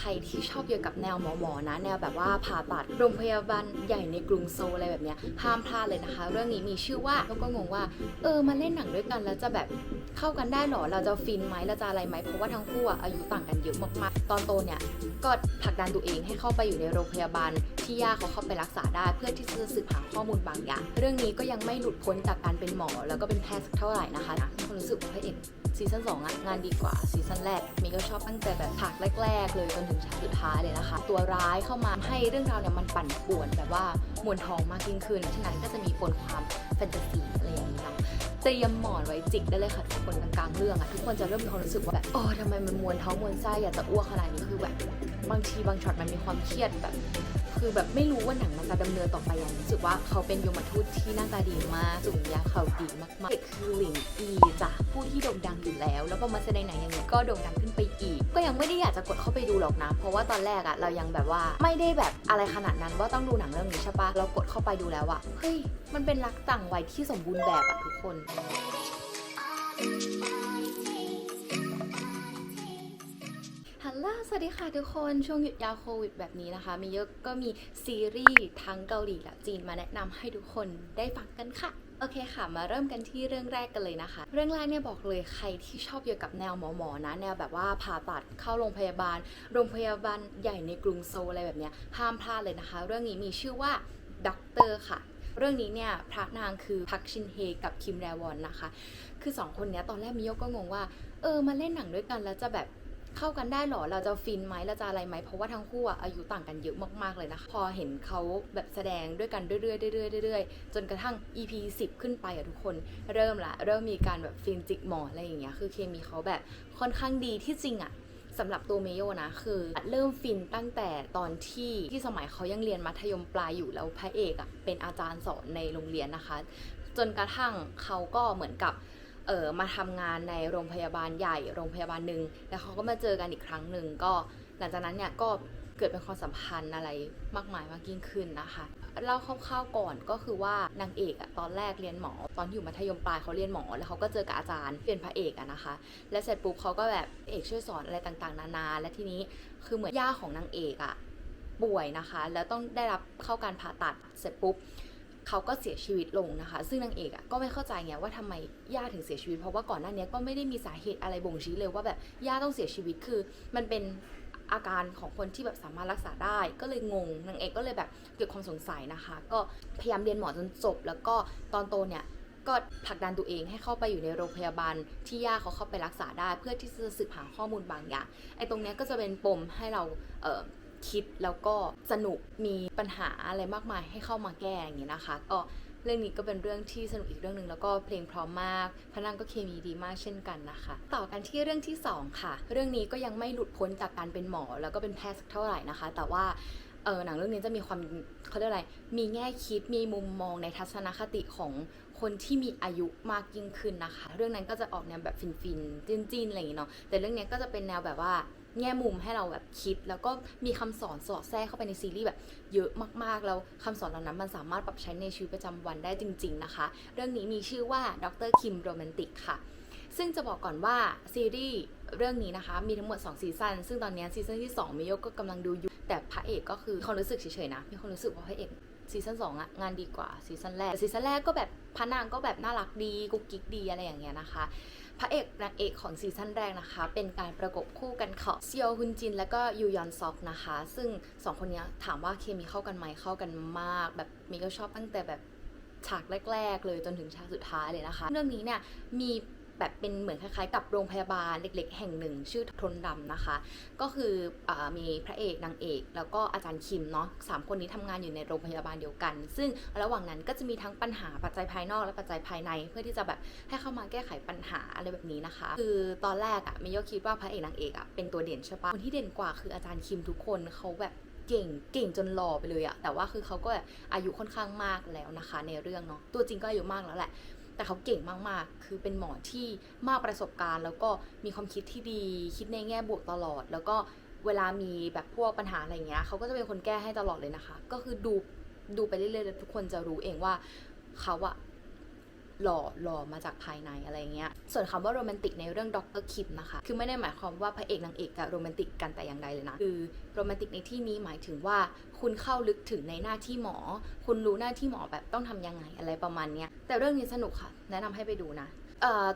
ใครที่ชอบเกี่ยวกับแนวหมอหมอๆนะ แนวแบบว่าผ่าตัดโรงพยาบาลใหญ่ในกรุงโซลอะไรแบบเนี้ยห้ามพลาดเลยนะคะ เรื่องนี้มีชื่อว่าแล้วก็งงว่า เออมาเล่นหนังด้วยกันแล้วจะแบบเข้ากันได้หรอเราจะฟินไหมเราจะอะไรไหมเพราะว่าทั้งคู่อะอายุต่างกันเยอะมากๆ ตอนโตเนี่ยก็ผลักดันตัวเองให้เข้าไปอยู่ในโรงพยาบาลที่ย่าเขาเข้าไปรักษาได้ เพื่อที่จะสืบหาข้อมูลบางอย่าง เรื่องนี้ก็ยังไม่หลุดพ้นจากการเป็นหมอ แล้วก็เป็นแพทย์สักเท่าไหร่นะคะนะความรู้สึกว่าพระเอก ซีซั่นสองอะงานดีกว่าซีซั่นแรกมีก็ชอบตั้งแต่แบบฉากแรก ๆ เลยจนถึงฉากสุดท้ายเลยนะคะ ตัวร้ายเข้ามาให้เรื่องราวเนี่ยมันปั่นป่วนแบบว่ามวลทองมากยิ่งขึ้น ฉะนั้นก็จะมีปนความแฟนตาซีอะไรอย่างนี้เนาะเตรียมหมอนไว้จิกได้เลยค่ะทุกคนกลางๆเรื่องอะทุกคนจะเริ่มมีความรู้สึกว่าแบบโอ้ทำไมมันมวนท้องมวนไส้อยากจะอ้วกขนาดนี้คือแบบบางทีบางช็อตมันมีความเครียดแบบ คือแบบไม่รู้ว่าหนังมันจะดำเนินต่อไปอย่างรู้สึกว่าเขาเป็นยมทูตที่หน้าตาดีมากสุริยะเขาดีมากๆเอกคือหลิงอีจ้ะผู้ที่โด่งดังอยู่แล้ว แล้วพอมาแสดงหนังอย่างนี้ก็โด่งดังขึ้นไปอีก ก็ยังไม่ได้อยากจะกดเข้าไปดูหรอกนะ เพราะว่าตอนแรกอะเรายังแบบว่าไม่ได้แบบอะไรขนาดนั้นว่าต้องดูหนังเรื่องนี้ใช่ปะเรากดเข้าไปดูแล้วอะเฮ้ยมันเป็นรักต่างวัยที่สมบูรณ์แบบอะทุกคน ลโหลสวัสดีค่ะทุกคนช่วงหยุดยาวโควิดแบบนี้นะคะ มีเยอะก็มีซีรีส์ทั้งเกาหลีและจีนมาแนะนำให้ทุกคนได้ฟังกันค่ะโอเคค่ะ มาเริ่มกันที่เรื่องแรกกันเลยนะคะ เรื่องแรกเนี่ยบอกเลยใครที่ชอบเกี่ยวกับแนวหมอหมอๆนะ แนวแบบว่าผ่าตัดเข้าโรงพยาบาล โรงพยาบาลใหญ่ในกรุงโซลอะไรแบบเนี้ยห้ามพลาดเลยนะคะ เรื่องนี้มีชื่อว่าด็อกเตอร์ค่ะ เรื่องนี้เนี่ยพระนางคือพักชินเฮกับคิมแรวอนนะคะ คือสองคนเนี้ยตอนแรกมิโยก็งงว่า เออมาเล่นหนังด้วยกันแล้วจะแบบ เข้ากันได้หรอ เราจะฟินไหมเราจะอะไรไหม เพราะว่าทั้งคู่อายุต่างกันเยอะมากๆเลยนะคะ พอเห็นเขาแบบแสดงด้วยกันเรื่อยๆเรื่อยๆเรื่อยๆจนกระทั่ง EP 10 ขึ้นไปอะทุกคนเริ่มละ เริ่มมีการแบบฟินจิกหมอนอะไรอย่างเงี้ย คือเคมีเขาแบบค่อนข้างดีที่จริงอะสำหรับตัวเมโยนะคือเริ่มฟินตั้งแต่ตอนที่ที่สมัยเขายังเรียนมัธยมปลายอยู่แล้วพระเอกอะเป็นอาจารย์สอนในโรงเรียนนะคะ จนกระทั่งเขาก็เหมือนกับ เออมาทำงานในโรงพยาบาลใหญ่โรงพยาบาลหนึ่งแล้วเขาก็มาเจอกันอีกครั้งหนึ่งก็หลังจากนั้นเนี่ยก็เกิดเป็นความสัมพันธ์อะไรมากมายมากยิ่งขึ้นนะคะเล่าคร่าวๆก่อนก็คือว่านางเอกอะตอนแรกเรียนหมอ ตอนอยู่มัธยมปลายเขาเรียนหมอ แล้วเขาก็เจอกับอาจารย์เป็นพระเอกอะนะคะ และเสร็จปุ๊บเขาก็แบบเอกช่วยสอนอะไรต่างๆ นานา และทีนี้คือเหมือนย่าของนางเอกอะป่วยนะคะ แล้วต้องได้รับเข้าการผ่าตัดเสร็จปุ๊บ เขาก็เสียชีวิตลงนะคะ ซึ่งนางเอกอะก็ไม่เข้าใจไงว่าทำไมย่าถึงเสียชีวิต เพราะว่าก่อนหน้านี้ก็ไม่ได้มีสาเหตุอะไรบ่งชี้เลยว่าแบบย่าต้องเสียชีวิตคือ มันเป็นอาการของคนที่แบบสามารถรักษาได้ ก็เลยงงนางเอกก็เลยแบบเกิดความสงสัยนะคะ ก็พยายามเรียนหมอจนจบ แล้วก็ตอนโตเนี่ยก็ผลักดันตัวเองให้เข้าไปอยู่ในโรงพยาบาลที่ย่าเขาเข้าไปรักษาได้ เพื่อที่จะสืบหาข้อมูลบางอย่างไอ้ตรงเนี้ยก็จะเป็นปมให้เราเคิดแล้วก็สนุกมีปัญหาอะไรมากมายให้เข้ามาแก้อย่างนี้นะคะก็เรื่องนี้ก็เป็นเรื่องที่สนุกอีกเรื่องหนึ่งแล้วก็เพลงพร้อมมากพระนางก็เคมีดีมากเช่นกันนะคะ ต่อกันที่เรื่องที่สองค่ะ เรื่องนี้ก็ยังไม่หลุดพ้นจากการเป็นหมอแล้วก็เป็นแพทย์สักเท่าไหร่นะคะ แต่ว่าเออหนังเรื่องนี้จะมีความเขาเรียกอะไร มีแง่คิด มีมุมมองในทัศนคติของคนที่มีอายุมากยิ่งขึ้นนะคะ เรื่องนั้นก็จะออกแนวแบบฟินๆจีนๆอะไรอย่างงี้เนาะ แต่เรื่องนี้ก็จะเป็นแนวแบบว่า แง่มุมให้เราแบบคิด แล้วก็มีคำสอนสอดแทรกเข้าไปในซีรีส์แบบเยอะมากๆ แล้วคำสอนเหล่านั้นมันสามารถปรับใช้ในชีวิตประจำวันได้จริง ๆ นะคะ เรื่องนี้มีชื่อว่าดรคิมโรแมนติกค่ะ ซึ่งจะบอกก่อนว่าซีรีส์เรื่องนี้นะคะ มีทั้งหมด 2 ซีซันซึ่งตอนนี้ซีซันที่2มิโยก็กำลังดูอยู่แต่พระเอกก็คือความรู้สึกเฉยๆนะมีความรู้สึกว่าพระเอก ซีซั่นสองอะงานดีกว่าซีซั่นแรกซีซั่นแรกก็แบบพระนางก็แบบน่ารักดีกุ๊กกิ๊กดีอะไรอย่างเงี้ยนะคะ พระเอกนางเอกของซีซั่นแรกนะคะ เป็นการประกบคู่กันของเซียวฮุนจิน และก็ยูยอนซอกนะคะ ซึ่งสองคนเนี้ยถามว่าเคมีเข้ากันไหมเข้ากันมาก แบบมีก็ชอบตั้งแต่แบบฉากแรก ๆ เลยจนถึงฉากสุดท้ายเลยนะคะ เรื่องนี้เนี่ยมี แบบเป็นเหมือนคล้ายๆ กับโรงพยาบาลเล็ก ๆ แห่งหนึ่ง ชื่อทนดำนะคะ ก็คืออมีพระเอกนางเอก แล้วก็อาจารย์คิมเนาะสามคนนี้ทำงานอยู่ในโรงพยาบาลเดียวกัน ซึ่งระหว่างนั้นก็จะมีทั้งปัญหาปัจจัยภายนอกและปัจจัยภายใน เพื่อที่จะแบบให้เข้ามาแก้ไขปัญหาอะไรแบบนี้นะคะ คือตอนแรกอะมิโยคิดว่าพระเอกนางเอกอะเป็นตัวเด่นใช่ปะคนที่เด่นกว่าคืออาจารย์คิมทุกคนเขาแบบเก่งเก่งจนหล่อไปเลยอะแต่ว่าคือเขาก็แบบอายุค่อนข้างมากแล้วนะคะ ในเรื่องเนาะตัวจริงก็อายุมากแล้วแหละ แต่เขาเก่งมากๆ คือเป็นหมอที่มากประสบการณ์ แล้วก็มีความคิดที่ดี คิดในแง่บวกตลอด แล้วก็เวลามีแบบพวกปัญหาอะไรเงี้ยเขาก็จะเป็นคนแก้ให้ตลอดเลยนะคะ ก็คือดูดูไปเรื่อยๆแล้วทุกคนจะรู้เองว่าเขาอะ หล่อหล่อมาจากภายในอะไรเงี้ย ส่วนคำว่าโรแมนติกในเรื่องด็อกเตอร์คิมนะคะ คือไม่ได้หมายความว่าพระเอกนางเอกจะโรแมนติกกันแต่อย่างใดเลยนะ คือโรแมนติกในที่นี้หมายถึงว่าคุณเข้าลึกถึงในหน้าที่หมอ คุณรู้หน้าที่หมอแบบต้องทำยังไงอะไรประมาณเนี้ย แต่เรื่องนี้สนุกค่ะ แนะนำให้ไปดูนะ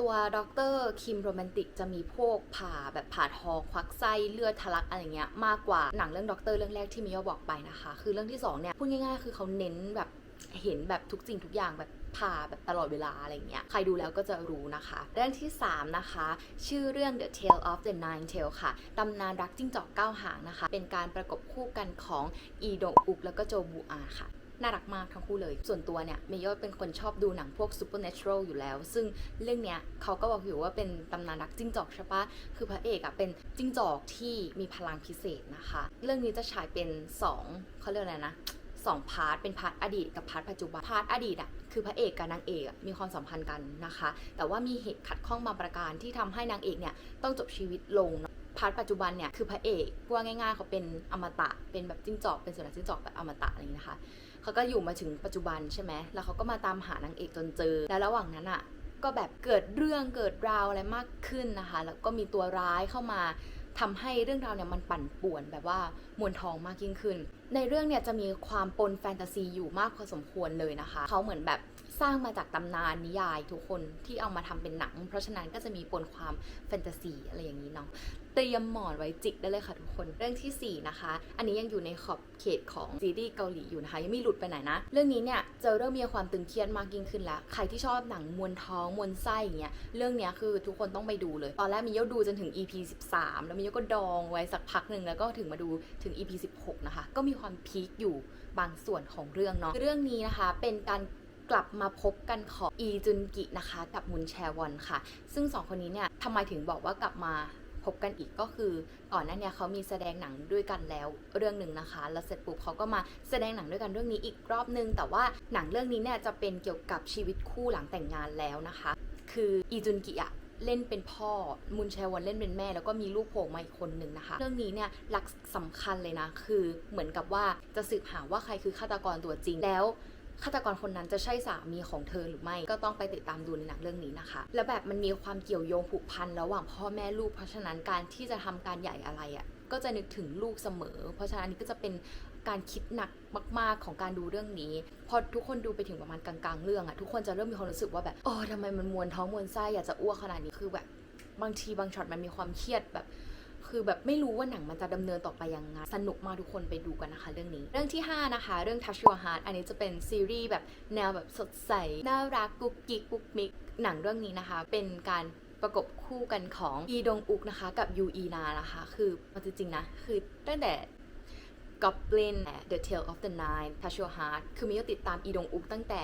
ตัวด็อกเตอร์คิมโรแมนติกจะมีพวกผ่าแบบผ่าท้องควักไส้เลือดทะลักอะไรเงี้ยมากกว่าหนังเรื่องด็อกเตอร์เรื่องแรกที่มิโยบอกไปนะคะ คือเรื่องที่สองเนี่ยพูดง่ายๆ คือเขาเน้นแบบ เห็นแบบทุกสิ่งทุกอย่างแบบผ่าแบบตลอดเวลาอะไรเงี้ย ใครดูแล้วก็จะรู้นะคะ เรื่องที่ 3 นะคะ ชื่อเรื่อง The Tale of the Nine Tail ค่ะ ตำนานรักจิ้งจอกเก้าหางนะคะ เป็นการประกบคู่กันของอีโดอุกแล้วก็โจบูอาค่ะน่ารักมากทั้งคู่เลย ส่วนตัวเนี่ยเมโยเป็นคนชอบดูหนังพวก supernatural อยู่แล้ว ซึ่งเรื่องเนี้ยเขาก็บอกอยู่ว่าเป็นตำนานรักจิ้งจอกใช่ปะคือพระเอกอะเป็นจิ้งจอกที่มีพลังพิเศษนะคะ เรื่องนี้จะฉายเป็น 2เขาเรียกอะไรนะ สองพาร์ทเป็นพาร์ทอดีตกับพาร์ทปัจจุบันพาร์ทอดีตอะคือพระเอกกับนางเอกมีความสัมพันธ์กันนะคะ แต่ว่ามีเหตุขัดข้องบางประการที่ทำให้นางเอกเนี่ยต้องจบชีวิตลงพาร์ทปัจจุบันเนี่ยคือพระเอกว่าง่ายๆ เขาเป็นอมตะเป็นแบบจิ้งจอกเป็นสุนัขจิ้งจอกแบบอมตะอะไรอย่างนี้นะคะเขาก็อยู่มาถึงปัจจุบันใช่ไหมแล้วเขาก็มาตามหานางเอกจนเจอ แล้วระหว่างนั้นอะก็แบบเกิดเรื่องเกิดราวอะไรมากขึ้นนะคะ แล้วก็มีตัวร้ายเข้ามา ทำให้เรื่องราวเนี่ยมันปั่นป่วนแบบว่ามวนทองมากยิ่งขึ้น ในเรื่องเนี่ยจะมีความปนแฟนตาซีอยู่มากพอสมควรเลยนะคะ เขาเหมือนแบบ สร้างมาจากตำนานนิยายทุกคนที่เอามาทำเป็นหนัง เพราะฉะนั้นก็จะมีปนความแฟนตาซีอะไรอย่างนี้เนาะเตรียมหมอนไว้จิกได้เลยค่ะทุกคนเรื่องทีสี่ 4 นะคะ อันนี้ยังอยู่ในขอบเขตของซีรีส์เกาหลีอยู่นะคะยังไม่หลุดไปไหนนะ เรื่องนี้เนี่ยจะเริ่มมีความตึงเครียดมากยิ่งขึ้นแล้ว ใครที่ชอบหนังมวลท้องมวลไส้อย่างเงี้ยเรื่องเนี้ยคือทุกคนต้องไปดูเลย ตอนแรกมีโยดูจนถึง EP 13 แล้วมีโยก็ดองไว้สักพักหนึ่งแล้วก็ถึงมาดูถึง EP 16 นะคะ ก็มีความพีคอยู่บางส่วนของเรื่องเนาะเรื่องนี้นะคะเป็นการ กลับมาพบกันของอีจุนกินะคะ กับมุนแชวอนค่ะ ซึ่งสองคนนี้เนี่ยทำไมถึงบอกว่ากลับมาพบกันอีกก็คือก่อนหน้าเนี้เขามีแสดงหนังด้วยกันแล้วเรื่องหนึ่งนะคะ แล้วเสร็จปุ๊บเขาก็มาแสดงหนังด้วยกันเรื่องนี้อีกรอบนึง แต่ว่าหนังเรื่องนี้เนี่ยจะเป็นเกี่ยวกับชีวิตคู่หลังแต่งงานแล้วนะคะ คืออีจุนกิอะเล่นเป็นพ่อมุนแชวอนเล่นเป็นแม่ แล้วก็มีลูกโผล่มาอีกคนหนึ่งนะคะ เรื่องนี้เนี่ยหลักสำคัญเลยนะ คือเหมือนกับว่าจะสืบหาว่าใครคือฆาตกรตัวจริงแล้ว ฆาตกรคนนั้นจะใช่สามีของเธอหรือไม่ก็ต้องไปติดตามดูในหนังเรื่องนี้นะคะ แล้วแบบมันมีความเกี่ยวโยงผูกพันระหว่างพ่อแม่ลูกเพราะฉะนั้นการที่จะทำการใหญ่อะไรอะ่ะก็จะนึกถึงลูกเสมอ เพราะฉะนั้นอันนี้ก็จะเป็นการคิดหนักมาก ๆ ของการดูเรื่องนี้ พอทุกคนดูไปถึงประมาณกลางๆ เรื่องอะ่ะทุกคนจะเริ่มมีความรู้สึกว่าแบบโอ้ทำไมมันมวนท้องมวนไส้อยากจะอ้วกขนาดนี้คือแบบบางทีบางช็อตมันมีความเครียดแบบ คือแบบไม่รู้ว่าหนังมันจะดำเนินต่อไปยังไงสนุกมากทุกคนไปดูกันนะคะเรื่องนี้ เรื่องที่ 5 นะคะ เรื่อง Touch Your Heart อันนี้จะเป็นซีรีส์แบบแนวแบบสดใส น่ารักกุ๊กกิ๊กกุ๊กมิก หนังเรื่องนี้นะคะ เป็นการประกบคู่กันของอีดงอุกนะคะ กับยูอีนานะคะ คือมันจริงๆนะ คือตั้งแต่ Goblin The Tale of the Nine Touch Your Heart คือมิโยติดตามอีดงอุกตั้งแต่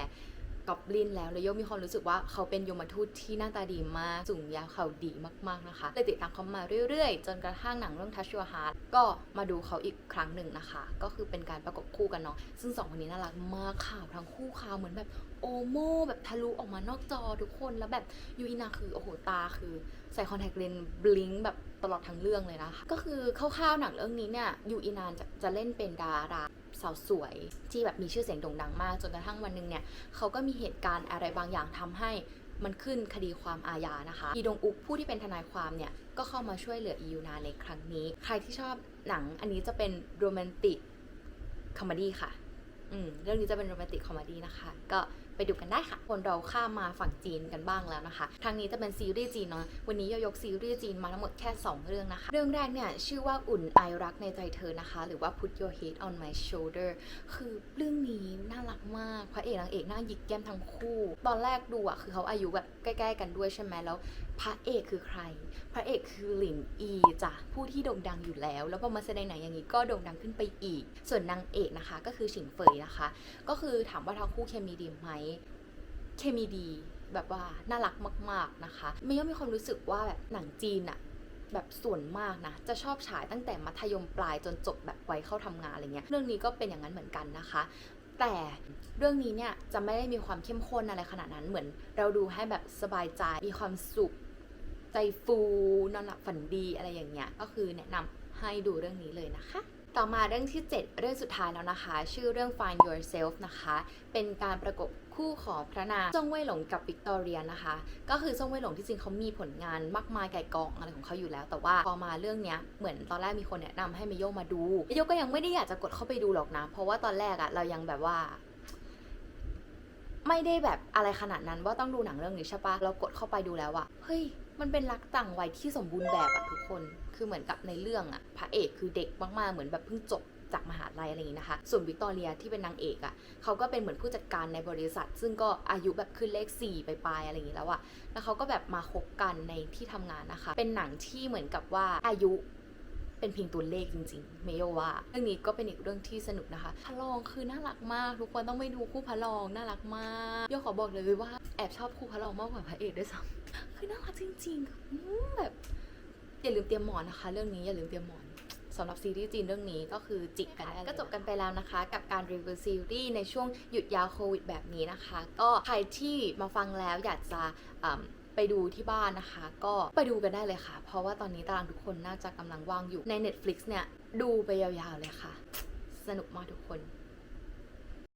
กอบลินแล้วแล้วโยมีความรู้สึกว่าเขาเป็นยมทูตที่หน้าตาดีมากสูงยาวเขาดีมากๆนะคะเลยติดตามเขามาเรื่อยๆ จนกระทั่งหนังเรื่อง Touch Your Heart ก็มาดูเขาอีกครั้งหนึ่งนะคะ ก็คือเป็นการประกบคู่กันเนาะซึ่งสองคนนี้น่ารักมากข่าวทั้งคู่ข่าวเหมือนแบบโอโมแบบทะลุออกมานอกจอทุกคนแล้วแบบยูอินาคือโอ้โหตาคือใส่คอนแทคเลนส์บลิงแบบตลอดทั้งเรื่องเลยนะคะก็คือคร่าวๆหนังเรื่องนี้เนี่ยยูอินานจะจะเล่นเป็นดารา สาวสวยที่แบบมีชื่อเสียงโด่งดังมาก จนกระทั่งวันหนึ่งเนี่ยเขาก็มีเหตุการณ์อะไรบางอย่างทำให้มันขึ้นคดีความอาญานะคะอีดงอุกผู้ที่เป็นทนายความเนี่ยก็เข้ามาช่วยเหลืออียูนาในครั้งนี้ ใครที่ชอบหนังอันนี้จะเป็นโรแมนติกคอมเมดี้ค่ะ อืมเรื่องนี้จะเป็นโรแมนติกคอมเมดี้นะคะ ก็ ไปดูกันได้ค่ะ คนเราข้ามมาฝั่งจีนกันบ้างแล้วนะคะทางนี้จะเป็นซีรีส์จีนเนาะวันนี้ยยกซีรีส์จีนมาทั้งหมดแค่ 2 เรื่องนะคะ เรื่องแรกเนี่ยชื่อว่าอุ่นไอรักในใจเธอนะคะ หรือว่า Put Your Head on My Shoulder คือเรื่องนี้น่ารักมากพระเอกนางเอกหน้าหยิกแก้มทั้งคู่ ตอนแรกดูอะคือเขาอายุแบบใกล้ ๆ กันด้วยใช่ไหมแล้ว พระเอกคือใคร พระเอกคือหลินอีจ้ะผู้ที่โด่งดังอยู่แล้ว แล้วพอมาแสดงหนังอย่างนี้ก็โด่งดังขึ้นไปอีก ส่วนนางเอกนะคะ ก็คือฉิงเฟยนะคะ ก็คือถามว่าทั้งคู่เคมีดีไหมเคมีดีแบบว่าน่ารักมาก ๆนะคะไม่ย่อมมีความรู้สึกว่าแบบหนังจีนอะแบบส่วนมากนะ จะชอบฉายตั้งแต่มัธยมปลายจนจบแบบไวัยเข้าทำงานอะไรเงี้ย เรื่องนี้ก็เป็นอย่างนั้นเหมือนกันนะคะ แต่เรื่องนี้เนี่ยจะไม่ได้มีความเข้มข้นอะไรขนาดนั้นเหมือน เราดูให้แบบสบายใจมีความสุข ใจฟูนอนหลับฝันดีอะไรอย่างเงี้ยก็คือแนะนำให้ดูเรื่องนี้เลยนะคะต่อมาเรื่องที่ 7 เรื่องสุดท้ายแล้วนะคะ ชื่อเรื่อง Find Yourself นะคะ เป็นการประกบคู่ของพระนางซ่งเว่ยหลงกับวิกตอเรียนะคะ ก็คือซ่งเว่ยหลงที่จริงเขามีผลงานมากมายไก่กองอะไรของเขาอยู่แล้ว แต่ว่าพอมาเรื่องเนี้ยเหมือนตอนแรกมีคนแนะนำให้เมโยมาดูเมโยก็ยังไม่ได้อยากจะกดเข้าไปดูหรอกนะ เพราะว่าตอนแรกอะเรายังแบบว่า ไม่ได้แบบอะไรขนาดนั้นว่าต้องดูหนังเรื่องนี้ใช่ปะเรากดเข้าไปดูแล้วอะเฮ้ย มันเป็นรักต่างวัยที่สมบูรณ์แบบอะทุกคน คือเหมือนกับในเรื่องอะพระเอกคือเด็กมากๆ เหมือนแบบเพิ่งจบจากมหาลัยอะไรอย่างนี้นะคะ ส่วนวิกตอเรียที่เป็นนางเอกอะเขาก็เป็นเหมือนผู้จัดการในบริษัท ซึ่งก็อายุแบบขึ้นเลข 4 ไปปลายอะไรอย่างนี้แล้วอะแล้วเขาก็แบบมาคบกันในที่ทำงานนะคะ เป็นหนังที่เหมือนกับว่าอายุ เป็นเพียงตัวเลขจริงๆเมโยว่า เรื่องนี้ก็เป็นอีกเรื่องที่สนุกนะคะพระรองคือน่ารักมาก ทุกคนต้องไปดูคู่พระรองน่ารักมากโยขอบอกเลยว่าแอบชอบคู่พระรองมากกว่าพระเอกด้วยซ้ำคือน่ารักจริงๆอืมแบบอย่าลืมเตรียมหมอนนะคะ เรื่องนี้อย่าลืมเตรียมหมอนสำหรับซีรีส์จีนเรื่องนี้ก็คือจิกกันได้เลยก็จบกันไปแล้วนะคะ กับการรีวิวซีรีส์ในช่วงหยุดยาวโควิดแบบนี้นะคะ ก็ใครที่มาฟังแล้วอยากจะอืม ไปดูที่บ้านนะคะ ก็ไปดูกันได้เลยค่ะ เพราะว่าตอนนี้ตารางทุกคนน่าจะกำลังว่างอยู่ใน Netflix เนี่ย ดูไปยาวๆเลยค่ะ สนุกมากทุกคน